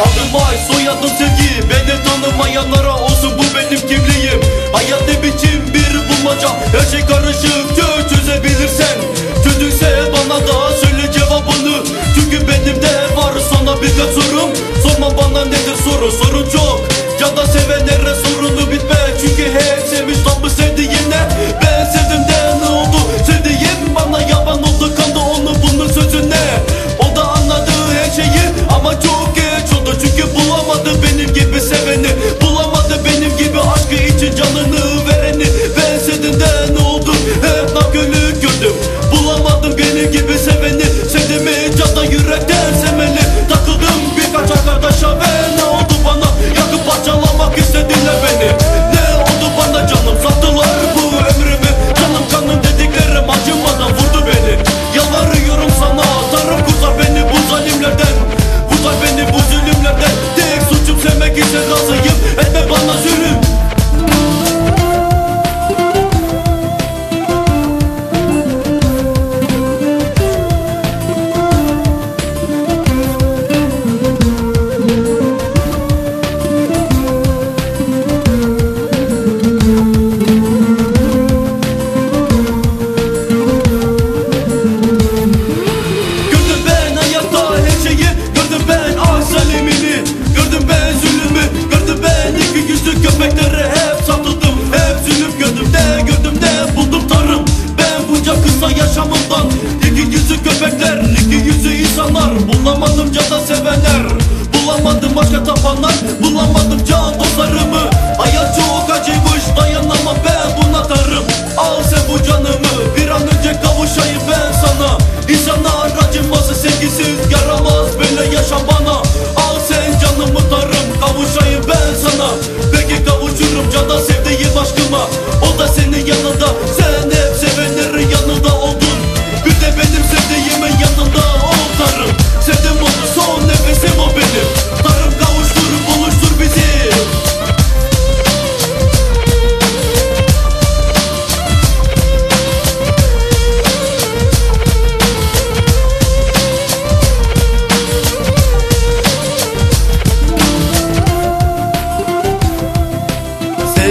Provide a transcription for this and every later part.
Adım Ay soyadım Sevgi. Beni tanımayanlara olsun bu benim kimliğim. Hayat biçim bir bulmaca? Her şey karışık tüm çözebilirsen. Tüdükse bana da söyle cevabını. Çünkü benim de var sana birkaç sorum. Sorma bana nedir soru sorun çok. Ya da sevenlere sorunu bitme Çünkü hep sevmiş lan bu sevdiğine.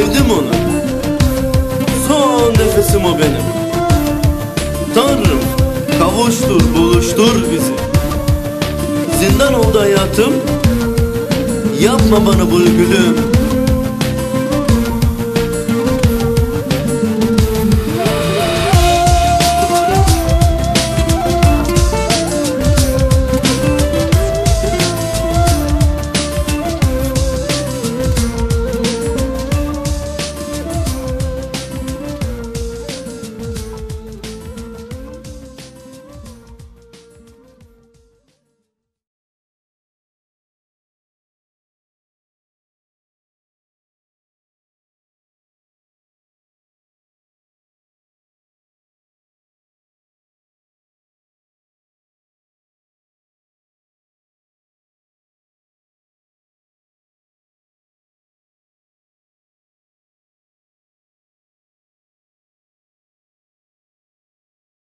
sevdim onu. Son nefesim o benim. Tanrım kavuştur buluştur bizi. Zindan oldu hayatım. Yapma bana bulgülüm